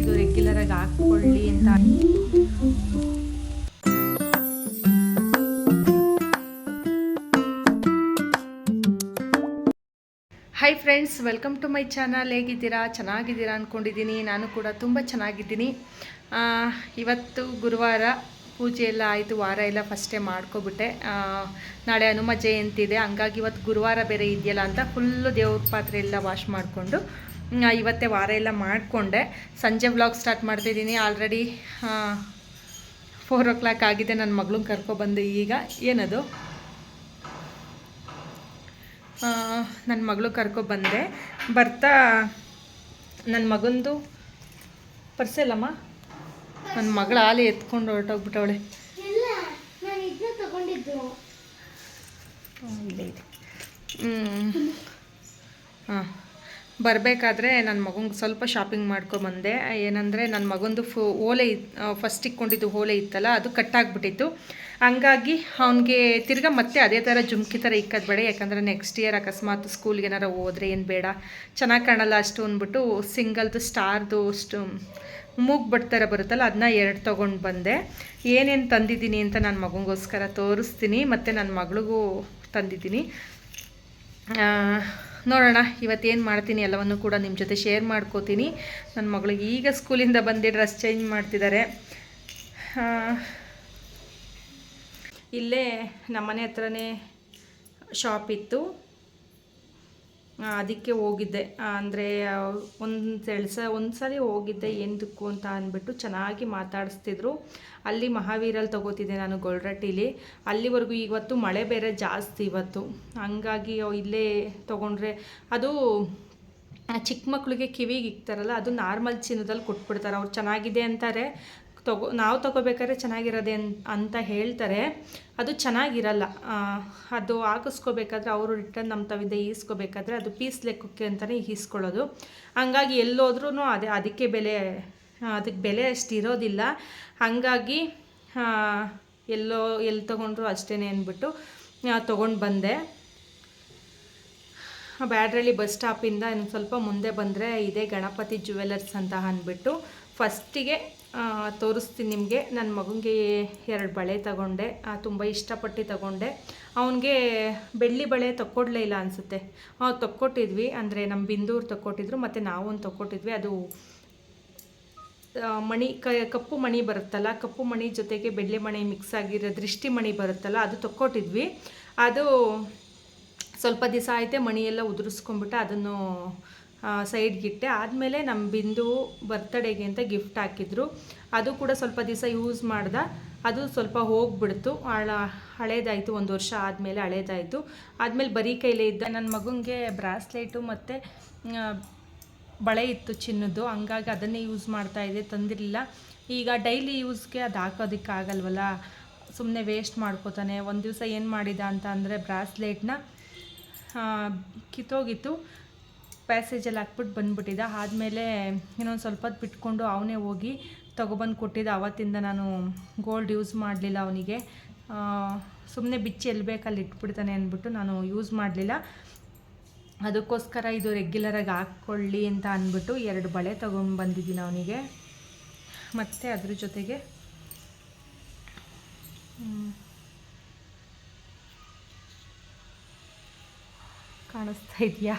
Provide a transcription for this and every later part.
ಇದು ರೆಗ್ಯುಲರ್ ಆಗಿ ಹಾಕ್ಕೊಳ್ಳಿ ಅಂತ. Hi friends welcome to my channel ಹೇಗಿದ್ದೀರಾ? ಚೆನ್ನಾಗಿದ್ದೀರಾ ಅಂದ್ಕೊಂಡಿದ್ದೀನಿ ನಾನು ಕೂಡ ತುಂಬ ಚೆನ್ನಾಗಿದ್ದೀನಿ. ಇವತ್ತು ಗುರುವಾರ ಪೂಜೆ ಎಲ್ಲ ಆಯಿತು, ವಾರ ಎಲ್ಲ ಫಸ್ಟೇ ಮಾಡ್ಕೊಬಿಟ್ಟೆ. ನಾಳೆ ಹನುಮ ಜಯಂತಿ ಇದೆ. ಹಂಗಾಗಿ ಇವತ್ತು ಗುರುವಾರ ಬೇರೆ ಇದೆಯಲ್ಲ ಅಂತ ಫುಲ್ಲು ದೇವ್ರ ಪಾತ್ರೆ ಎಲ್ಲ ವಾಶ್ ಮಾಡಿಕೊಂಡು ಇವತ್ತೇ ವಾರ ಎಲ್ಲ ಮಾಡಿಕೊಂಡೆ. ಸಂಜೆ ವ್ಲಾಗ್ ಸ್ಟಾರ್ಟ್ ಮಾಡ್ತಿದ್ದೀನಿ ಆಲ್ರೆಡಿ ಫೋರ್ ಓ ಕ್ಲಾಕ್ ಆಗಿದೆ. ನನ್ನ ಮಗಳನ್ನ ಕರ್ಕೊಬಂದು ಈಗ. ಏನದು? ನನ್ನ ಮಗಳು ಕರ್ಕೊಬಂದೆ ಬರ್ತಾ ನನ್ನ ಮಗಂದು ಪರ್ಸಲ್ಲಮ್ಮ ನನ್ನ ಮಗಳ ಹಾಲು ಎತ್ಕೊಂಡು ಹೊರಟೋಗ್ಬಿಟ್ಟವಳೆ ಇಲ್ಲ ಇದೆ. ಹಾಂ ಬರಬೇಕಾದ್ರೆ ನನ್ನ ಮಗಂಗೆ ಸ್ವಲ್ಪ ಶಾಪಿಂಗ್ ಮಾಡ್ಕೊಬಂದೆ ಏನಂದರೆ ನನ್ನ ಮಗಂದು ಫು ಓಲೆ ಫಸ್ಟ್ ಇಕ್ಕೊಂಡಿದ್ದು ಓಲೆ ಇತ್ತಲ್ಲ ಅದು ಕಟ್ಟಾಗ್ಬಿಟ್ಟಿತ್ತು ಹಂಗಾಗಿ ಅವ್ನಿಗೆ ತಿರ್ಗಾ ಮತ್ತೆ ಅದೇ ಥರ ಜುಮ್ಕಿ ಥರ ಇಕ್ಕದ ಬೇಡ, ಯಾಕಂದರೆ ನೆಕ್ಸ್ಟ್ ಇಯರ್ ಅಕಸ್ಮಾತ್ ಸ್ಕೂಲ್ಗೆ ಏನಾರು ಹೋದ್ರೆ ಏನು ಬೇಡ. ಚೆನ್ನಾಗಿ ಕಾಣಲ್ಲ ಅಷ್ಟು ಅಂದ್ಬಿಟ್ಟು ಸಿಂಗಲ್ದು ಸ್ಟಾರ್ದು ಅಷ್ಟು ಮೂಗ್ ಥರ ಬರುತ್ತಲ್ಲ ಅದನ್ನ ಎರಡು ತೊಗೊಂಡು ಬಂದೆ. ಏನೇನು ತಂದಿದ್ದೀನಿ ಅಂತ ನನ್ನ ಮಗನಿಗೋಸ್ಕರ ತೋರಿಸ್ತೀನಿ, ಮತ್ತು ನನ್ನ ಮಗಳಿಗೂ ತಂದಿದ್ದೀನಿ. ನೋಡೋಣ ಇವತ್ತೇನು ಮಾಡ್ತೀನಿ ಎಲ್ಲವನ್ನು ಕೂಡ ನಿಮ್ಮ ಜೊತೆ ಶೇರ್ ಮಾಡ್ಕೋತೀನಿ. ನನ್ನ ಮಗಳಿಗೆ ಈಗ ಸ್ಕೂಲಿಂದ ಬಂದು ಡ್ರೆಸ್ ಚೇಂಜ್ ಮಾಡ್ತಿದ್ದಾರೆ ಇಲ್ಲೇ ನಮ್ಮನೆ ಹತ್ರನೇ ಶಾಪ್ ಇತ್ತು. ಅದಕ್ಕೆ ಹೋಗಿದ್ದೆ. ಅಂದರೆ ಒಂದು ಎಳ್ಸ ಒಂದು ಸಾರಿ ಹೋಗಿದ್ದೆ ಎಂದಕ್ಕೂ ಅಂತ ಅಂದ್ಬಿಟ್ಟು ಚೆನ್ನಾಗಿ ಮಾತಾಡಿಸ್ತಿದ್ರು. ಅಲ್ಲಿ ಮಹಾವೀರಲ್ಲಿ ತೊಗೋತಿದ್ದೆ ನಾನು ಗೊಲ್ರಟ್ಟಿಲಿ ಅಲ್ಲಿವರೆಗೂ ಇವತ್ತು ಮಳೆ ಬೇರೆ ಜಾಸ್ತಿ ಇವತ್ತು. ಹಂಗಾಗಿ ಇಲ್ಲೇ ತೊಗೊಂಡ್ರೆ ಅದು ಚಿಕ್ಕ ಮಕ್ಕಳಿಗೆ ಕಿವಿಗೆ ಇಕ್ತಾರಲ್ಲ, ಅದು ನಾರ್ಮಲ್ ಚಿನ್ನದಲ್ಲಿ ಕೊಟ್ಬಿಡ್ತಾರೆ. ಅವ್ರು ಚೆನ್ನಾಗಿದೆ ಅಂತಾರೆ. ತಗೋ, ನಾವು ತಗೋಬೇಕಾದ್ರೆ ಚೆನ್ನಾಗಿರೋದೆ ಅಂತ ಹೇಳ್ತಾರೆ. ಅದು ಚೆನ್ನಾಗಿರಲ್ಲ. ಅದು ಹಾಕಿಸ್ಕೋಬೇಕಾದ್ರೆ ಅವರು ರಿಟರ್ನ್ ನಮ್ಮ ತವಿದ್ದೆ ಈಸ್ಕೋಬೇಕಾದ್ರೆ ಅದು ಪೀಸ್ ಲೆಕ್ಕಕ್ಕೆ ಅಂತಲೇ ಈಸ್ಕೊಳ್ಳೋದು. ಹಂಗಾಗಿ ಎಲ್ಲೋದ್ರೂ ಅದೇ, ಅದಕ್ಕೆ ಬೆಲೆ ಅದಕ್ಕೆ ಬೆಲೆ ಅಷ್ಟು ಇರೋದಿಲ್ಲ. ಹಾಗಾಗಿ ಎಲ್ಲೋ ಎಲ್ಲಿ ತೊಗೊಂಡ್ರು ಅಷ್ಟೇ ಅಂದ್ಬಿಟ್ಟು ತೊಗೊಂಡು ಬಂದೆ. ಬ್ಯಾಡ್ರಳ್ಳಿ ಬಸ್ ಸ್ಟಾಪಿಂದ ಇನ್ನು ಸ್ವಲ್ಪ ಮುಂದೆ ಬಂದರೆ ಇದೇ ಗಣಪತಿ ಜುವೆಲರ್ಸ್ ಅಂತ ಅಂದ್ಬಿಟ್ಟು, ಫಸ್ಟಿಗೆ ತೋರಿಸ್ತೀನಿ ನಿಮಗೆ. ನನ್ನ ಮಗನಿಗೆ ಎರಡು ಬಳೆ ತಗೊಂಡೆ. ತುಂಬ ಇಷ್ಟಪಟ್ಟು ತಗೊಂಡೆ. ಅವನಿಗೆ ಬೆಳ್ಳಿ ಬಳೆ ತಕ್ಕೊಡ್ಲೇ ಇಲ್ಲ ಅನಿಸುತ್ತೆ. ತಕ್ಕೊಟ್ಟಿದ್ವಿ. ಅಂದರೆ ನಮ್ಮ ಬಿಂದೂರು ತಕ್ಕೊಟ್ಟಿದ್ರು, ಮತ್ತು ನಾವೊಂದು ತಕ್ಕೊಟ್ಟಿದ್ವಿ. ಅದು ಮಣಿ, ಕ, ಕಪ್ಪು ಮಣಿ ಬರುತ್ತಲ್ಲ, ಕಪ್ಪು ಮಣಿ ಜೊತೆಗೆ ಬೆಳ್ಳಿ ಮಣಿ ಮಿಕ್ಸ್ ಆಗಿರೋ ದೃಷ್ಟಿ ಮಣಿ ಬರುತ್ತಲ್ಲ, ಅದು ತಕ್ಕೊಟ್ಟಿದ್ವಿ. ಅದು ಸ್ವಲ್ಪ ದಿವಸ ಆಯಿತೆ ಮಣಿಯೆಲ್ಲ ಉದುರಿಸ್ಕೊಂಡ್ಬಿಟ್ಟು ಅದನ್ನು ಸೈಡ್ಗಿಟ್ಟೆ ಆದಮೇಲೆ ನಮ್ಮ ಬಿಂದು ಬರ್ತಡೇಗೆ ಅಂತ ಗಿಫ್ಟ್ ಹಾಕಿದ್ರು. ಅದು ಕೂಡ ಸ್ವಲ್ಪ ದಿವಸ ಯೂಸ್ ಮಾಡ್ದ. ಅದು ಸ್ವಲ್ಪ ಹೋಗ್ಬಿಡ್ತು. ಹಳ ಹಳೇದಾಯಿತು, ಒಂದು ವರ್ಷ ಆದಮೇಲೆ ಹಳೇದಾಯಿತು. ಆದಮೇಲೆ ಬರೀ ಕೈಲೇ ಇದ್ದ. ನನ್ನ ಮಗನಿಗೆ ಬ್ರಾಸ್ಲೆಟು ಮತ್ತು ಬಳೆ ಇತ್ತು ಚಿನ್ನದ್ದು. ಹಂಗಾಗಿ ಅದನ್ನೇ ಯೂಸ್ ಮಾಡ್ತಾ ಇದ್ದೆ. ತಂದಿರಲಿಲ್ಲ. ಈಗ ಡೈಲಿ ಯೂಸ್ಗೆ ಅದು ಹಾಕೋದಕ್ಕಾಗಲ್ವಲ್ಲ? ಸುಮ್ಮನೆ ವೇಸ್ಟ್ ಮಾಡ್ಕೋತಾನೆ. ಒಂದು ದಿವಸ ಏನು ಮಾಡಿದ ಅಂತ ಅಂದರೆ ಬ್ರಾಸ್ಲೆಟ್ನ ಕಿತ್ತೋಗಿತ್ತು. ಪ್ಯಾಸೇಜಲ್ಲಿ ಹಾಕ್ಬಿಟ್ಟು ಬಂದ್ಬಿಟ್ಟಿದ್ದ. ಆದಮೇಲೆ ಇನ್ನೊಂದು ಸ್ವಲ್ಪ ಹೊತ್ತು ಬಿಟ್ಕೊಂಡು ಅವನೇ ಹೋಗಿ ತೊಗೊಬಂದು ಕೊಟ್ಟಿದ್ದ. ಅವತ್ತಿಂದ ನಾನು ಗೋಲ್ಡ್ ಯೂಸ್ ಮಾಡಲಿಲ್ಲ ಅವನಿಗೆ. ಸುಮ್ಮನೆ ಬಿಚ್ಚಿ ಎಲ್ಲಿ ಬೇಕಲ್ಲಿ ಇಟ್ಬಿಡ್ತಾನೆ ಅಂದ್ಬಿಟ್ಟು ನಾನು ಯೂಸ್ ಮಾಡಲಿಲ್ಲ. ಅದಕ್ಕೋಸ್ಕರ ಇದು ರೆಗ್ಯುಲರಾಗಿ ಹಾಕ್ಕೊಳ್ಳಿ ಅಂತ ಅಂದ್ಬಿಟ್ಟು ಎರಡು ಬಳೆ ತೊಗೊಂಡು ಬಂದಿದ್ದೀನಿ ಅವನಿಗೆ. ಮತ್ತು ಅದ್ರ ಜೊತೆಗೆ ಕಾಣಿಸ್ತಾ ಇದೆಯಾ?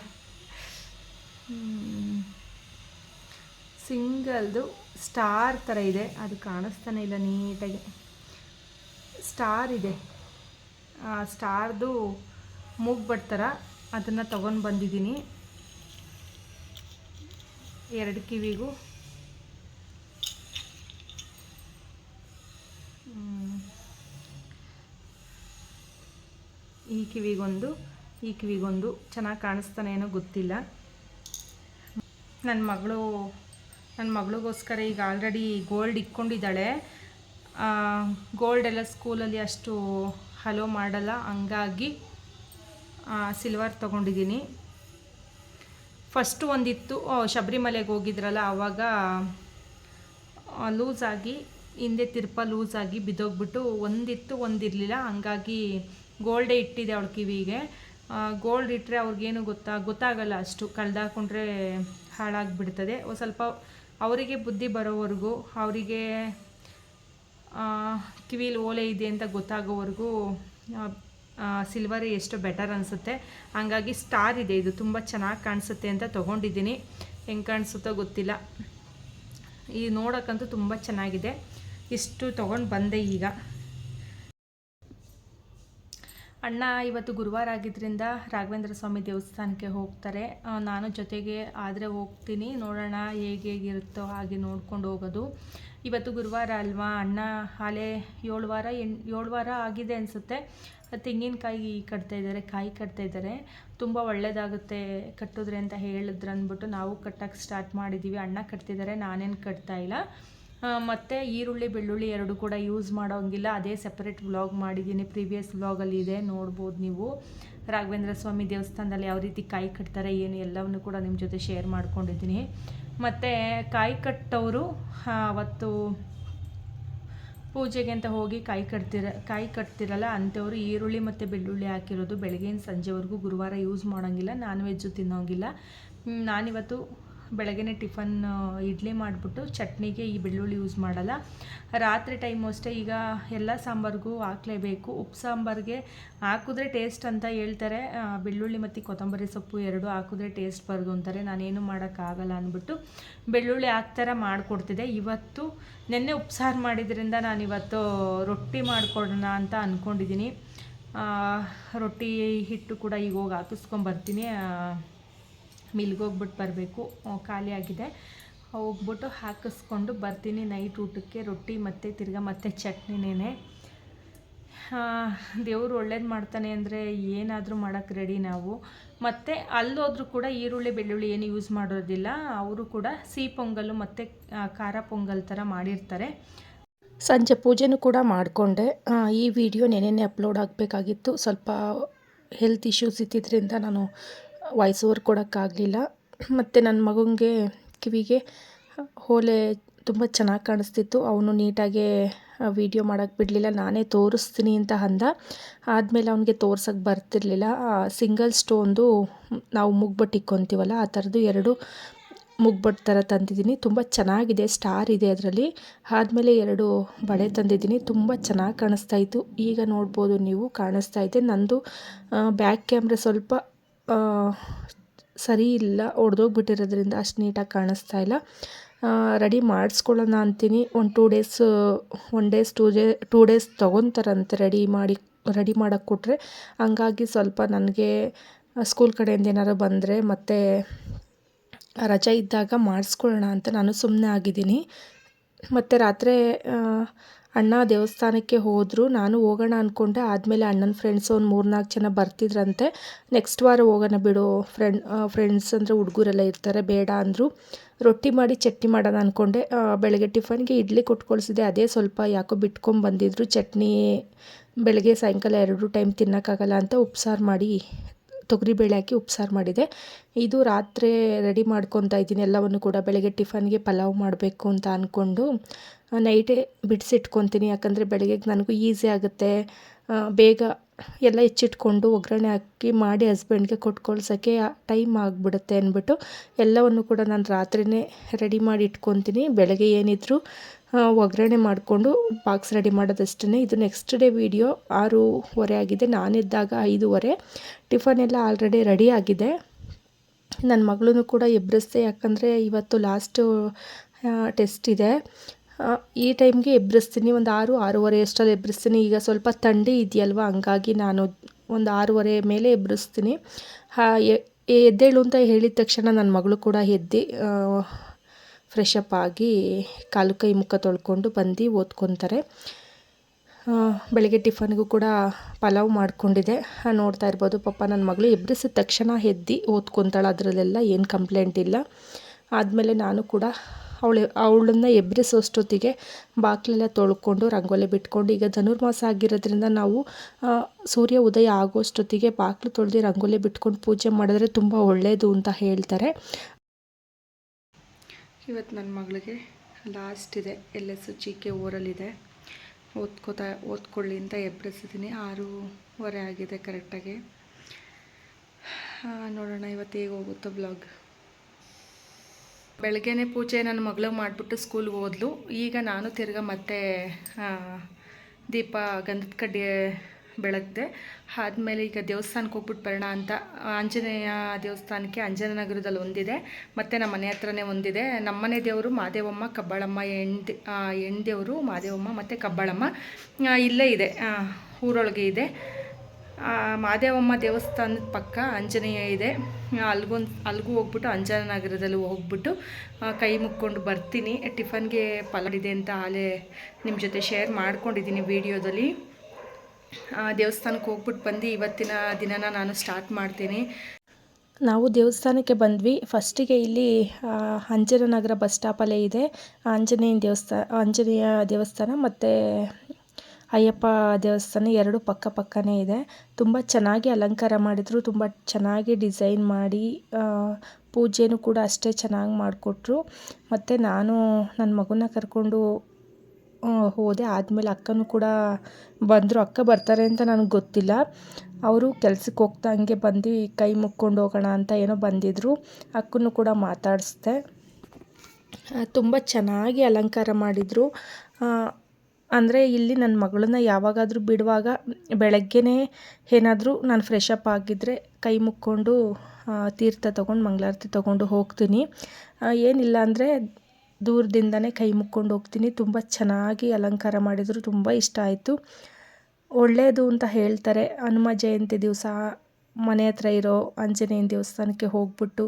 ಸಿಂಗಲ್ದು ಸ್ಟಾರ್ ಥರ ಇದೆ. ಅದು ಕಾಣಿಸ್ತಾನೆ ಇಲ್ಲ ನೀಟಾಗಿ. ಸ್ಟಾರ್ ಇದೆ. ಆ ಸ್ಟಾರ್ದು ಮೂಗ್ ಥರ ಅದನ್ನು ತೊಗೊಂಡು ಬಂದಿದ್ದೀನಿ. ಎರಡು ಕಿವಿಗೂ. ಈ ಕಿವಿಗೊಂದು ಈ ಕಿವಿಗೊಂದು ಚೆನ್ನಾಗಿ ಕಾಣಿಸ್ತಾನೆ ಏನೋ ಗೊತ್ತಿಲ್ಲ. ನನ್ನ ಮಗಳು ನನ್ನ ಮಗಳಿಗೋಸ್ಕರ ಈಗ ಆಲ್ರೆಡಿ ಗೋಲ್ಡ್ ಇಕ್ಕೊಂಡಿದ್ದಾಳೆ ಗೋಲ್ಡ್ ಎಲ್ಲ ಸ್ಕೂಲಲ್ಲಿ ಅಷ್ಟು ಹಲೋ ಮಾಡಲ್ಲ. ಹಂಗಾಗಿ ಸಿಲ್ವರ್ ತೊಗೊಂಡಿದ್ದೀನಿ. ಫಸ್ಟು ಒಂದಿತ್ತು ಶಬರಿಮಲೆಗೆ ಹೋಗಿದ್ರಲ್ಲ ಆವಾಗ ಲೂಸಾಗಿ ಹಿಂದೆ ತಿರ್ಪ ಲೂಸಾಗಿ ಬಿದ್ದೋಗ್ಬಿಟ್ಟು ಒಂದಿತ್ತು, ಒಂದಿರಲಿಲ್ಲ. ಹಂಗಾಗಿ ಗೋಲ್ಡೇ ಇಟ್ಟಿದೆ ಅವಳ ಕಿವಿಗೆ. ಗೋಲ್ಡ್ ಇಟ್ಟರೆ ಅವ್ರಿಗೇನು ಗೊತ್ತಾ, ಗೊತ್ತಾಗಲ್ಲ ಅಷ್ಟು. ಕಳೆದಾಕೊಂಡ್ರೆ ಹಾಳಾಗಿಬಿಡ್ತದೆ. ಸ್ವಲ್ಪ ಅವರಿಗೆ ಬುದ್ಧಿ ಬರೋವರೆಗೂ, ಅವರಿಗೆ ಕಿವಿಲಿ ಓಲೆ ಇದೆ ಅಂತ ಗೊತ್ತಾಗೋವರೆಗೂ ಸಿಲ್ವರ್ ಎಷ್ಟು ಬೆಟರ್ ಅನಿಸುತ್ತೆ. ಹಂಗಾಗಿ ಸ್ಟಾರ್ ಇದೆ, ಇದು ತುಂಬ ಚೆನ್ನಾಗಿ ಕಾಣಿಸುತ್ತೆ ಅಂತ ತೊಗೊಂಡಿದ್ದೀನಿ. ಹೆಂಗೆ ಕಾಣಿಸುತ್ತೋ ಗೊತ್ತಿಲ್ಲ. ಈ ನೋಡೋಕ್ಕಂತೂ ತುಂಬ ಚೆನ್ನಾಗಿದೆ. ಇಷ್ಟು ತೊಗೊಂಡು ಬಂದೆ ಈಗ. ಅಣ್ಣ ಇವತ್ತು ಗುರುವಾರ ಆಗಿದ್ದರಿಂದ ರಾಘವೇಂದ್ರ ಸ್ವಾಮಿ ದೇವಸ್ಥಾನಕ್ಕೆ ಹೋಗ್ತಾರೆ. ನಾನು ಜೊತೆಗೆ ಆದರೆ ಹೋಗ್ತೀನಿ. ನೋಡೋಣ ಹೇಗೆ ಹೇಗಿರುತ್ತೋ ಹಾಗೆ ನೋಡ್ಕೊಂಡು ಹೋಗೋದು. ಇವತ್ತು ಗುರುವಾರ ಅಲ್ವಾ? ಅಣ್ಣ ಹಾಲೆ ಏಳು ವಾರ ಎಂಟು ಏಳು ವಾರ ಆಗಿದೆ ಅನಿಸುತ್ತೆ. ತೆಂಗಿನಕಾಯಿ ಕಟ್ತಾ ಇದ್ದಾರೆ, ಕಾಯಿ ಕಟ್ತಾ ಇದ್ದಾರೆ. ತುಂಬ ಒಳ್ಳೆಯದಾಗುತ್ತೆ ಕಟ್ಟಿದ್ರೆ ಅಂತ ಹೇಳಿದ್ರು ಅಂದ್ಬಿಟ್ಟು ನಾವು ಕಟ್ಟಕ್ಕೆ ಸ್ಟಾರ್ಟ್ ಮಾಡಿದ್ದೀವಿ ಅಣ್ಣ ಕಟ್ತಿದ್ದಾರೆ, ನಾನೇನು ಕಟ್ತಾ ಇಲ್ಲ. ಮತ್ತು ಈರುಳ್ಳಿ, ಬೆಳ್ಳುಳ್ಳಿ ಎರಡು ಕೂಡ ಯೂಸ್ ಮಾಡೋಂಗಿಲ್ಲ. ಅದೇ ಸೆಪರೇಟ್ ವ್ಲಾಗ್ ಮಾಡಿದ್ದೀನಿ ಪ್ರೀವಿಯಸ್ ವ್ಲಾಗಲ್ಲಿ ಇದೆ. ನೋಡ್ಬೋದು ನೀವು. ರಾಘವೇಂದ್ರ ಸ್ವಾಮಿ ದೇವಸ್ಥಾನದಲ್ಲಿ ಯಾವ ರೀತಿ ಕಾಯಿ ಕಟ್ತಾರೆ, ಏನು ಎಲ್ಲವನ್ನು ಕೂಡ ನಿಮ್ಮ ಜೊತೆ ಶೇರ್ ಮಾಡ್ಕೊಂಡಿದ್ದೀನಿ. ಮತ್ತು ಕಾಯಿ ಕಟ್ಟೋರು ಅವತ್ತು ಪೂಜೆಗೆ ಅಂತ ಹೋಗಿ ಕಾಯಿ ಕಟ್ತಿರ, ಕಾಯಿ ಕಟ್ತಿರಲ್ಲ, ಅಂಥವ್ರು ಈರುಳ್ಳಿ ಮತ್ತು ಬೆಳ್ಳುಳ್ಳಿ ಹಾಕಿರೋದು ಬೆಳಗ್ಗೆಯಿಂದ ಸಂಜೆವರೆಗೂ ಗುರುವಾರ ಯೂಸ್ ಮಾಡೋಂಗಿಲ್ಲ. ನಾನ್ ವೆಜ್ಜು ತಿನ್ನೋಂಗಿಲ್ಲ ನಾನಿವತ್ತು ಬೆಳಗ್ಗೆನೇ ಟಿಫನ್ ಇಡ್ಲಿ ಮಾಡಿಬಿಟ್ಟು ಚಟ್ನಿಗೆ ಈ ಬೆಳ್ಳುಳ್ಳಿ ಯೂಸ್ ಮಾಡಲ್ಲ. ರಾತ್ರಿ ಟೈಮು ಅಷ್ಟೇ ಈಗ ಎಲ್ಲ ಸಾಂಬಾರಿಗೂ ಹಾಕಲೇಬೇಕು. ಉಪ್ಪು ಸಾಂಬಾರಿಗೆ ಹಾಕಿದ್ರೆ ಟೇಸ್ಟ್ ಅಂತ ಹೇಳ್ತಾರೆ. ಬೆಳ್ಳುಳ್ಳಿ ಮತ್ತು ಕೊತ್ತಂಬರಿ ಸೊಪ್ಪು ಎರಡು ಹಾಕಿದ್ರೆ ಟೇಸ್ಟ್ ಬರೋದು ಅಂತಾರೆ. ನಾನೇನು ಮಾಡೋಕ್ಕಾಗಲ್ಲ ಅಂದ್ಬಿಟ್ಟು ಬೆಳ್ಳುಳ್ಳಿ ಹಾಕ್ತಾರ ಮಾಡಿಕೊಡ್ತಿದ್ದೆ. ಇವತ್ತು ನಿನ್ನೆ ಉಪ್ಸಾರು ಮಾಡಿದ್ರಿಂದ ನಾನಿವತ್ತು ರೊಟ್ಟಿ ಮಾಡಿಕೊಡೋಣ ಅಂತ ಅಂದ್ಕೊಂಡಿದ್ದೀನಿ ರೊಟ್ಟಿ ಹಿಟ್ಟು ಕೂಡ ಈಗ ಹೋಗಿ ಹಾಕಿಸ್ಕೊಂಬರ್ತೀನಿ. ಮಿಲ್ಗೆ ಹೋಗ್ಬಿಟ್ಟು ಬರಬೇಕು. ಖಾಲಿಯಾಗಿದೆ ಹೋಗ್ಬಿಟ್ಟು ಹಾಕಿಸ್ಕೊಂಡು ಬರ್ತೀನಿ ನೈಟ್ ಊಟಕ್ಕೆ. ರೊಟ್ಟಿ ಮತ್ತು ತಿರ್ಗಾ ಮತ್ತೆ ಚಟ್ನಿನೇ ದೇವರು ಒಳ್ಳೇದು ಮಾಡ್ತಾನೆ ಅಂದರೆ ಏನಾದರೂ ಮಾಡೋಕ್ಕೆ ರೆಡಿ ನಾವು. ಮತ್ತು ಅಲ್ಲೋದ್ರೂ ಕೂಡ ಈರುಳ್ಳಿ, ಬೆಳ್ಳುಳ್ಳಿ ಏನು ಯೂಸ್ ಮಾಡೋದಿಲ್ಲ. ಅವರು ಕೂಡ ಸಿಹಿ ಪೊಂಗಲ್ಲು ಮತ್ತು ಖಾರ ಪೊಂಗಲ್ ಥರ ಮಾಡಿರ್ತಾರೆ. ಸಂಜೆ ಪೂಜೆನೂ ಕೂಡ ಮಾಡಿಕೊಂಡೆ. ಈ ವಿಡಿಯೋ ನೆನೆನೆ ಅಪ್ಲೋಡ್ ಆಗಬೇಕಾಗಿತ್ತು. ಸ್ವಲ್ಪ ಹೆಲ್ತ್ ಇಶ್ಯೂಸ್ ಇದ್ದಿದ್ದರಿಂದ ನಾನು ವಾಯ್ಸ್ ಓವರ್ ಕೊಡೋಕ್ಕಾಗಲಿಲ್ಲ ಮತ್ತು ನನ್ನ ಮಗನಿಗೆ ಕಿವಿಗೆ ಓಲೆ ತುಂಬ ಚೆನ್ನಾಗಿ ಕಾಣಿಸ್ತಿತ್ತು. ಅವನು ನೀಟಾಗೆ ವಿಡಿಯೋ ಮಾಡೋಕ್ಕೆ ಬಿಡಲಿಲ್ಲ. ನಾನೇ ತೋರಿಸ್ತೀನಿ ಅಂತ ಅಂದ. ಆದಮೇಲೆ ಅವನಿಗೆ ತೋರ್ಸೋಕ್ಕೆ ಬರ್ತಿರ್ಲಿಲ್ಲ. ಸಿಂಗಲ್ ಸ್ಟೋನ್ದು ನಾವು ಮುಗ್ಬಟ್ಟು ಇಕ್ಕೊತೀವಲ್ಲ ಆ ಥರದ್ದು ಎರಡು ಮುಗ್ಬಟ್ಟು ಥರ ತಂದಿದ್ದೀನಿ. ತುಂಬ ಚೆನ್ನಾಗಿದೆ ಸ್ಟಾರ್ ಇದೆ ಅದರಲ್ಲಿ. ಆದಮೇಲೆ ಎರಡು ಬಳೆ ತಂದಿದ್ದೀನಿ. ತುಂಬ ಚೆನ್ನಾಗಿ ಕಾಣಿಸ್ತಾ ಇತ್ತು. ಈಗ ನೋಡ್ಬೋದು ನೀವು, ಕಾಣಿಸ್ತಾ ಇದೆ. ನಂದು ಬ್ಯಾಕ್ ಕ್ಯಾಮ್ರಾ ಸ್ವಲ್ಪ ಸರಿ ಇಲ್ಲ, ಒಡೆದೋಗ್ಬಿಟ್ಟಿರೋದ್ರಿಂದ ಅಷ್ಟು ನೀಟಾಗಿ ಕಾಣಿಸ್ತಾ ಇಲ್ಲ. ರೆಡಿ ಮಾಡಿಸ್ಕೊಳ್ಳೋಣ ಅಂತೀನಿ. ಒಂದು two days one days two day two days ತೊಗೊತಾರಂತೆ ready ಮಾಡಿ, ರೆಡಿ ಮಾಡೋಕ್ಕೆ ಕೊಟ್ಟರೆ ಹಂಗಾಗಿ ಸ್ವಲ್ಪ ನನಗೆ ಸ್ಕೂಲ್ ಕಡೆಯಿಂದ ಏನಾರು ಬಂದರೆ ಮತ್ತು ರಜೆ ಇದ್ದಾಗ ಮಾಡಿಸ್ಕೊಳ್ಳೋಣ ಅಂತ ನಾನು ಸುಮ್ಮನೆ ಆಗಿದ್ದೀನಿ. ಮತ್ತು ರಾತ್ರಿ ಅಣ್ಣ ದೇವಸ್ಥಾನಕ್ಕೆ ಹೋದರು. ನಾನು ಹೋಗೋಣ ಅಂದ್ಕೊಂಡೆ ಆದಮೇಲೆ ಅಣ್ಣನ ಫ್ರೆಂಡ್ಸ್ ಒಂದು ಮೂರ್ನಾಲ್ಕು ಜನ ಬರ್ತಿದ್ರಂತೆ. ನೆಕ್ಸ್ಟ್ ವಾರ ಹೋಗೋಣ ಬಿಡು. ಫ್ರೆಂಡ್ ಫ್ರೆಂಡ್ಸ್ ಅಂದರೆ ಹುಡುಗರೆಲ್ಲ ಇರ್ತಾರೆ. ಬೇಡ ಅಂದರು. ರೊಟ್ಟಿ ಮಾಡಿ ಚಟ್ನಿ ಮಾಡೋಣ ಅಂದ್ಕೊಂಡೆ ಬೆಳಗ್ಗೆ ಟಿಫನ್ಗೆ ಇಡ್ಲಿ ಕೊಟ್ಕೊಳ್ಸಿದೆ. ಅದೇ ಸ್ವಲ್ಪ ಯಾಕೋ ಬಿಟ್ಕೊಂಡು ಬಂದಿದ್ರು. ಚಟ್ನಿ ಬೆಳಗ್ಗೆ ಸಾಯಂಕಾಲ ಎರಡು ಟೈಮ್ ತಿನ್ನೋಕ್ಕಾಗಲ್ಲ ಅಂತ ಉಪ್ಸಾರು ಮಾಡಿ ತೊಗರಿಬೇಳೆ ಹಾಕಿ ಉಪ್ಸಾರು ಮಾಡಿದೆ. ಇದು ರಾತ್ರಿ ರೆಡಿ ಮಾಡ್ಕೊತಾ ಇದ್ದೀನಿ. ಎಲ್ಲವನ್ನು ಕೂಡ ಬೆಳಗ್ಗೆ ಟಿಫನ್ಗೆ ಪಲಾವ್ ಮಾಡಬೇಕು ಅಂತ ಅಂದ್ಕೊಂಡು ನೈಟೇ ಬಿಡಿಸಿಟ್ಕೊತೀನಿ. ಯಾಕಂದರೆ ಬೆಳಗ್ಗೆ ನನಗೂ ಈಸಿ ಆಗುತ್ತೆ. ಬೇಗ ಎಲ್ಲ ಹೆಚ್ಚಿಟ್ಕೊಂಡು ಒಗ್ಗರಣೆ ಹಾಕಿ ಮಾಡಿ ಹಸ್ಬೆಂಡ್ಗೆ ಕೊಟ್ಕೊಳ್ಸೋಕ್ಕೆ ಟೈಮ್ ಆಗಿಬಿಡುತ್ತೆ ಅಂದ್ಬಿಟ್ಟು ಎಲ್ಲವನ್ನು ಕೂಡ ನಾನು ರಾತ್ರಿಯೇ ರೆಡಿ ಮಾಡಿ ಇಟ್ಕೊತೀನಿ. ಬೆಳಗ್ಗೆ ಏನಿದ್ರು ಒಗ್ಗರಣೆ ಮಾಡಿಕೊಂಡು ಬಾಕ್ಸ್ ರೆಡಿ ಮಾಡೋದಷ್ಟೇ ಇದು ನೆಕ್ಸ್ಟ್ ಡೇ ವಿಡಿಯೋ ಆರೂವರೆ ಆಗಿದೆ. ನಾನಿದ್ದಾಗ ಐದೂವರೆ. ಟಿಫನ್ ಎಲ್ಲ ಆಲ್ರೆಡಿ ರೆಡಿ ಆಗಿದೆ. ನನ್ನ ಮಗಳೂ ಕೂಡ ಎಬ್ಬರಿಸ್ದೆ ಯಾಕಂದರೆ ಇವತ್ತು ಲಾಸ್ಟು ಟೆಸ್ಟ್ ಇದೆ. ಈ ಟೈಮ್ಗೆ ಎಬ್ಬರಿಸ್ತೀನಿ ಒಂದು ಆರು, ಆರೂವರೆ ಅಷ್ಟರಲ್ಲಿ ಎಬ್ಬರಿಸ್ತೀನಿ ಈಗ ಸ್ವಲ್ಪ ಥಂಡಿ ಇದೆಯಲ್ವ? ಹಂಗಾಗಿ ನಾನು ಒಂದು ಆರೂವರೆ ಮೇಲೆ ಎಬ್ಬರಿಸ್ತೀನಿ ಎದ್ದೇಳು ಅಂತ ಹೇಳಿದ ತಕ್ಷಣ ನನ್ನ ಮಗಳು ಕೂಡ ಎದ್ದು ಫ್ರೆಶ್ ಅಪ್ ಆಗಿ ಕಾಲು ಕೈ ಮುಖ ತೊಳ್ಕೊಂಡು ಬಂದು ಓದ್ಕೊತಾರೆ. ಬೆಳಗ್ಗೆ ಟಿಫನ್ಗೂ ಕೂಡ ಪಲಾವ್ ಮಾಡ್ಕೊಂಡಿದೆ ನೋಡ್ತಾ ಇರ್ಬೋದು ಪಾಪ ನನ್ನ ಮಗಳು ಎಬ್ಬರಿಸಿದ ತಕ್ಷಣ ಎದ್ದು ಓದ್ಕೊತಾಳೆ, ಅದರಲ್ಲೆಲ್ಲ ಏನು ಕಂಪ್ಲೇಂಟ್ ಇಲ್ಲ. ಆದಮೇಲೆ ನಾನು ಕೂಡ ಅವಳು, ಅವಳನ್ನ ಎಬ್ಬರಿಸೋಷ್ಟೊತ್ತಿಗೆ ಬಾಗಿಲೆಲ್ಲ ತೊಳ್ಕೊಂಡು ರಂಗೋಲಿ ಬಿಟ್ಕೊಂಡು, ಈಗ ಧನುರ್ಮಾಸ ಆಗಿರೋದ್ರಿಂದ ನಾವು ಸೂರ್ಯ ಉದಯ ಆಗೋಷ್ಟೊತ್ತಿಗೆ ಬಾಗಿಲು ತೊಳೆದು ರಂಗೋಲಿ ಬಿಟ್ಕೊಂಡು ಪೂಜೆ ಮಾಡಿದ್ರೆ ತುಂಬ ಒಳ್ಳೆಯದು ಅಂತ ಹೇಳ್ತಾರೆ. ಇವತ್ತು ನನ್ನ ಮಗಳಿಗೆ ಲಾಸ್ಟ್ ಇದೆ. ಎಲ್ ಎಸ್ ಜಿ ಕೆ ಓರಲ್ಲಿದೆ. ಓದ್ಕೋತಾ, ಓದ್ಕೊಳ್ಳಿ ಅಂತ ಎಬ್ಬರಿಸಿದ್ದೀನಿ ಆರೂವರೆ ಆಗಿದೆ ಕರೆಕ್ಟಾಗಿ ನೋಡೋಣ ಇವತ್ತು ಹೇಗೆ ಹೋಗುತ್ತೋ ಬ್ಲಾಗ್ ಬೆಳಗ್ಗೆನೇ ಪೂಜೆ ನನ್ನ ಮಗಳಿಗೆ ಮಾಡಿಬಿಟ್ಟು ಸ್ಕೂಲ್ಗೆ ಹೋದ್ಲು. ಈಗ ನಾನು ತಿರ್ಗ ಮತ್ತೆ ದೀಪ ಗಂಧದ ಕಡ್ಡಿ ಬೆಳಗ್ದೆ. ಆದಮೇಲೆ ಈಗ ದೇವಸ್ಥಾನಕ್ಕೆ ಹೋಗ್ಬಿಟ್ಟು ಬರೋಣ ಅಂತ, ಆಂಜನೇಯ ದೇವಸ್ಥಾನಕ್ಕೆ ಅಂಜನನಗರದಲ್ಲಿ ಒಂದಿದೆ, ಮತ್ತು ನಮ್ಮ ಮನೆ ಹತ್ರನೇ ಒಂದಿದೆ. ನಮ್ಮನೆ ದೇವರು ಮಾದೇವಮ್ಮ, ಕಬ್ಬಾಳಮ್ಮ ಹೆಣ್ಣು ಹೆಣ್ದೇವರು ಮಾದೇವಮ್ಮ ಮತ್ತು ಕಬ್ಬಾಳಮ್ಮ ಇಲ್ಲೇ ಇದೆ ಊರೊಳಗೆ ಇದೆ. ಮಾದೇವಮ್ಮ ದೇವಸ್ಥಾನದ ಪಕ್ಕ ಆಂಜನೇಯ ಇದೆ. ಅಲ್ಗೊಂದು ಅಲ್ಗೂ ಹೋಗ್ಬಿಟ್ಟು ಅಂಜನನಗರದಲ್ಲಿ ಹೋಗ್ಬಿಟ್ಟು ಕೈ ಮುಕ್ಕೊಂಡು ಬರ್ತೀನಿ. ಟಿಫನ್ಗೆ ಪಲಾವ್ ಅಂತ ಆಲೇ ನಿಮ್ಮ ಜೊತೆ ಶೇರ್ ಮಾಡ್ಕೊಂಡಿದ್ದೀನಿ ವೀಡಿಯೋದಲ್ಲಿ. ದೇವಸ್ಥಾನಕ್ಕೆ ಹೋಗ್ಬಿಟ್ಟು ಬಂದು ಇವತ್ತಿನ ದಿನನ ನಾನು ಸ್ಟಾರ್ಟ್ ಮಾಡ್ತೀನಿ. ನಾವು ದೇವಸ್ಥಾನಕ್ಕೆ ಬಂದ್ವಿ. ಫಸ್ಟಿಗೆ ಇಲ್ಲಿ ಅಂಜನನಗರ ಬಸ್ ಸ್ಟಾಪಲ್ಲೇ ಇದೆ. ಆಂಜನೇಯನ ದೇವಸ್ಥಾನ ಆಂಜನೇಯ ದೇವಸ್ಥಾನ ಮತ್ತು ಅಯ್ಯಪ್ಪ ದೇವಸ್ಥಾನ ಎರಡು ಪಕ್ಕ ಪಕ್ಕನೇ ಇದೆ. ತುಂಬ ಚೆನ್ನಾಗಿ ಅಲಂಕಾರ ಮಾಡಿದರು, ತುಂಬ ಚೆನ್ನಾಗಿ ಡಿಸೈನ್ ಮಾಡಿ ಪೂಜೆನೂ ಕೂಡ ಅಷ್ಟೇ ಚೆನ್ನಾಗಿ ಮಾಡಿಕೊಟ್ರು. ಮತ್ತು ನಾನು ನನ್ನ ಮಗುನ ಕರ್ಕೊಂಡು ಹೋದೆ. ಆದಮೇಲೆ ಅಕ್ಕನೂ ಕೂಡ ಬಂದರು. ಅಕ್ಕ ಬರ್ತಾರೆ ಅಂತ ನನಗೆ ಗೊತ್ತಿಲ್ಲ. ಅವರು ಕೆಲ್ಸಕ್ಕೆ ಹೋಗ್ತಾ ಹಂಗೆ ಬಂದು ಕೈ ಮುಕ್ಕೊಂಡು ಹೋಗೋಣ ಅಂತ ಏನೋ ಬಂದಿದ್ದರು ಅಕ್ಕನೂ ಕೂಡ ಮಾತಾಡಿಸ್ದೆ. ತುಂಬ ಚೆನ್ನಾಗಿ ಅಲಂಕಾರ ಮಾಡಿದರು. ಅಂದರೆ ಇಲ್ಲಿ ನನ್ನ ಮಗಳನ್ನ ಯಾವಾಗಾದರೂ ಬಿಡುವಾಗ ಬೆಳಗ್ಗೆನೇ ಏನಾದರೂ ನಾನು ಫ್ರೆಶ್ ಅಪ್ ಆಗಿದ್ದರೆ ಕೈ ಮುಕ್ಕೊಂಡು ತೀರ್ಥ ತೊಗೊಂಡು, ಮಂಗಳಾರತಿ ತೊಗೊಂಡು ಹೋಗ್ತೀನಿ. ಏನಿಲ್ಲ ಅಂದರೆ ದೂರದಿಂದನೇ ಕೈ ಮುಕ್ಕೊಂಡು ಹೋಗ್ತೀನಿ. ತುಂಬ ಚೆನ್ನಾಗಿ ಅಲಂಕಾರ ಮಾಡಿದರು. ತುಂಬ ಇಷ್ಟ ಆಯಿತು. ಒಳ್ಳೆಯದು ಅಂತ ಹೇಳ್ತಾರೆ. ಹನುಮ ಜಯಂತಿ ದಿವಸ ಮನೆ ಹತ್ರ ಇರೋ ಆಂಜನೇಯನ ದೇವಸ್ಥಾನಕ್ಕೆ ಹೋಗ್ಬಿಟ್ಟು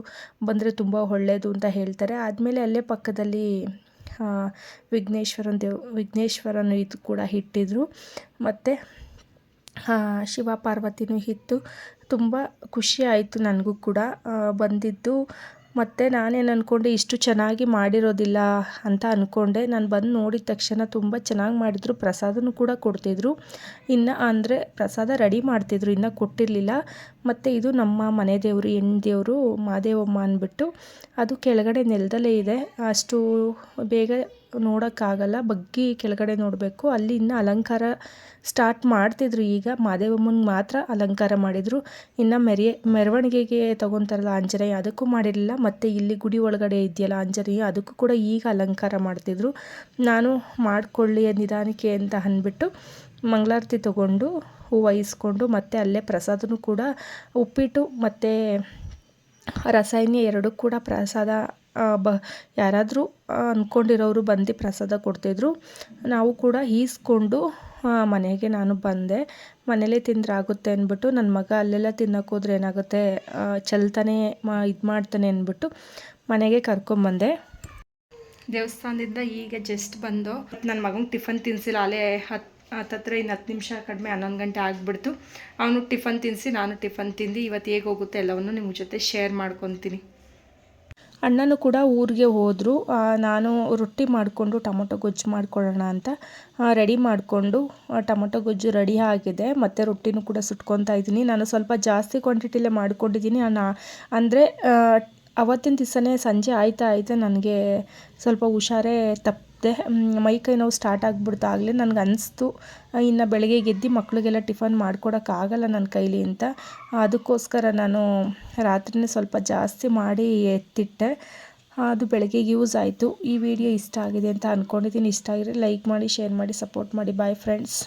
ಬಂದರೆ ತುಂಬ ಒಳ್ಳೆಯದು ಅಂತ ಹೇಳ್ತಾರೆ. ಆದಮೇಲೆ ಅಲ್ಲೇ ಪಕ್ಕದಲ್ಲಿ ವಿಘ್ನೇಶ್ವರನ ದೇವ್, ವಿಘ್ನೇಶ್ವರನ ಇದು ಕೂಡ ಇಟ್ಟಿದ್ರು. ಮತ್ತು ಶಿವ ಪಾರ್ವತಿನೂ ಇತ್ತು. ತುಂಬ ಖುಷಿ ಆಯಿತು ನನಗೂ ಕೂಡ ಬಂದಿದ್ದು. ಮತ್ತು ನಾನೇನು ಅಂದ್ಕೊಂಡೆ ಇಷ್ಟು ಚೆನ್ನಾಗಿ ಮಾಡಿರೋದಿಲ್ಲ ಅಂತ ಅಂದ್ಕೊಂಡೆ ನಾನು ಬಂದು ನೋಡಿದ ತಕ್ಷಣ ತುಂಬ ಚೆನ್ನಾಗಿ ಮಾಡಿದರು. ಪ್ರಸಾದನೂ ಕೂಡ ಕೊಡ್ತಿದ್ರು. ಇನ್ನು ಅಂದರೆ ಪ್ರಸಾದ ರೆಡಿ ಮಾಡ್ತಿದ್ರು. ಇನ್ನು ಕೊಟ್ಟಿರಲಿಲ್ಲ. ಮತ್ತು ಇದು ನಮ್ಮ ಮನೆ ದೇವರು ಹೆಣ್ಣು ದೇವರು ಮಾದೇವಮ್ಮ ಅಂದ್ಬಿಟ್ಟು ಅದು ಕೆಳಗಡೆ ನೆಲದಲ್ಲೇ ಇದೆ. ಅಷ್ಟು ಬೇಗ ನೋಡೋಕ್ಕಾಗಲ್ಲ. ಬಗ್ಗಿ ಕೆಳಗಡೆ ನೋಡಬೇಕು. ಅಲ್ಲಿ ಇನ್ನೂ ಅಲಂಕಾರ ಸ್ಟಾರ್ಟ್ ಮಾಡ್ತಿದ್ರು ಈಗ. ಮಾದೇವಮ್ಮನಿಗೆ ಮಾತ್ರ ಅಲಂಕಾರ ಮಾಡಿದರು. ಇನ್ನು ಮೆರಿಯ ಮೆರವಣಿಗೆಗೆ ತೊಗೊತಾರಲ್ಲ ಆಂಜನೇಯ, ಅದಕ್ಕೂ ಮಾಡಿರಲಿಲ್ಲ. ಮತ್ತು ಇಲ್ಲಿ ಗುಡಿ ಒಳಗಡೆ ಇದೆಯಲ್ಲ ಆಂಜನೇಯ, ಅದಕ್ಕೂ ಕೂಡ ಈಗ ಅಲಂಕಾರ ಮಾಡ್ತಿದ್ರು. ನಾನು ಮಾಡಿಕೊಳ್ಳಿ ನಿಧಾನಕ್ಕೆ ಅಂತ ಅಂದ್ಬಿಟ್ಟು ಮಂಗಳಾರತಿ ತಗೊಂಡು, ಹೂವು ಇಸ್ಕೊಂಡು, ಮತ್ತೆ ಅಲ್ಲೇ ಪ್ರಸಾದನೂ ಕೂಡ ಉಪ್ಪಿಟ್ಟು, ಮತ್ತು ರಸಾಯನಿ ಎರಡೂ ಕೂಡ ಪ್ರಸಾದ ಬ, ಯಾರಾದರೂ ಅಂದ್ಕೊಂಡಿರೋರು ಬಂದು ಪ್ರಸಾದ ಕೊಡ್ತಿದ್ರು. ನಾವು ಕೂಡ ಈಸ್ಕೊಂಡು ಮನೆಗೆ ನಾನು ಬಂದೆ. ಮನೇಲೇ ತಿಂದ್ರಾಗುತ್ತೆ ಅಂದ್ಬಿಟ್ಟು ನನ್ನ ಮಗ ಅಲ್ಲೆಲ್ಲ ತಿನ್ನೋಕೆ ಹೋದ್ರೆ ಏನಾಗುತ್ತೆ ಚಲ್ತಾನೆ, ಮಾ, ಇದು ಮಾಡ್ತಾನೆ ಅಂದ್ಬಿಟ್ಟು ಮನೆಗೆ ಕರ್ಕೊಂಬಂದೆ. ದೇವಸ್ಥಾನದಿಂದ ಈಗ ಜಸ್ಟ್ ಬಂದು ನನ್ನ ಮಗನಿಗೆ ಟಿಫನ್ ತಿನ್ಸಿಲ್ಲ. ಅಲ್ಲೇ ಹತ್ತು ಹತ್ತತ್ರ ಇನ್ನು ಹತ್ತು ನಿಮಿಷ ಕಡಿಮೆ ಹನ್ನೊಂದು ಗಂಟೆ ಆಗಿಬಿಡ್ತು. ಅವನು ಟಿಫನ್ ತಿನ್ನಿಸಿ ನಾನು ಟಿಫನ್ ತಿಂದು ಇವತ್ತು ಹೇಗೆ ಹೋಗುತ್ತೆ ಎಲ್ಲವನ್ನು ನಿಮ್ಮ ಜೊತೆ ಶೇರ್ ಮಾಡ್ಕೊತೀನಿ. ಅಣ್ಣನೂ ಕೂಡ ಊರಿಗೆ ಹೋದರು. ನಾನು ರೊಟ್ಟಿ ಮಾಡಿಕೊಂಡು ಟೊಮೊಟೊ ಗೊಜ್ಜು ಮಾಡ್ಕೊಳ್ಳೋಣ ಅಂತ ರೆಡಿ ಮಾಡಿಕೊಂಡು ಟೊಮೊಟೊ ಗೊಜ್ಜು ರೆಡಿ ಆಗಿದೆ. ಮತ್ತು ರೊಟ್ಟಿನೂ ಕೂಡ ಸುಟ್ಕೊತಾ ಇದ್ದೀನಿ. ನಾನು ಸ್ವಲ್ಪ ಜಾಸ್ತಿ ಕ್ವಾಂಟಿಟಿಲೇ ಮಾಡ್ಕೊಂಡಿದ್ದೀನಿ. ನಾನು ಅಂದರೆ ಅವತ್ತಿನ ದಿವಸನೇ ಸಂಜೆ ಆಯ್ತಾ ಆಯ್ತಾ ನನಗೆ ಸ್ವಲ್ಪ ಹುಷಾರೇ ತಪ್ಪದೆ ಮೈ ಕೈ ನೋವು ಸ್ಟಾರ್ಟ್ ಆಗಿಬಿಡ್ತು ಆಗಲೇ ನನಗೆ ಅನಿಸ್ತು ಇನ್ನು ಬೆಳಗ್ಗೆ ಗೆದ್ದು ಮಕ್ಕಳಿಗೆಲ್ಲ ಟಿಫನ್ ಮಾಡ್ಕೊಡೋಕ್ಕಾಗಲ್ಲ ನನ್ನ ಕೈಲಿ ಅಂತ. ಅದಕ್ಕೋಸ್ಕರ ನಾನು ರಾತ್ರಿನೇ ಸ್ವಲ್ಪ ಜಾಸ್ತಿ ಮಾಡಿ ಎತ್ತಿಟ್ಟೆ. ಅದು ಬೆಳಗ್ಗೆಗೆ ಯೂಸ್ ಆಯಿತು. ಈ ವಿಡಿಯೋ ಇಷ್ಟ ಆಗಿದೆ ಅಂತ ಅಂದ್ಕೊಂಡಿದ್ದೀನಿ ಇಷ್ಟ ಆಗಿದೆ ಲೈಕ್ ಮಾಡಿ ಶೇರ್ ಮಾಡಿ ಸಪೋರ್ಟ್ ಮಾಡಿ. Bye friends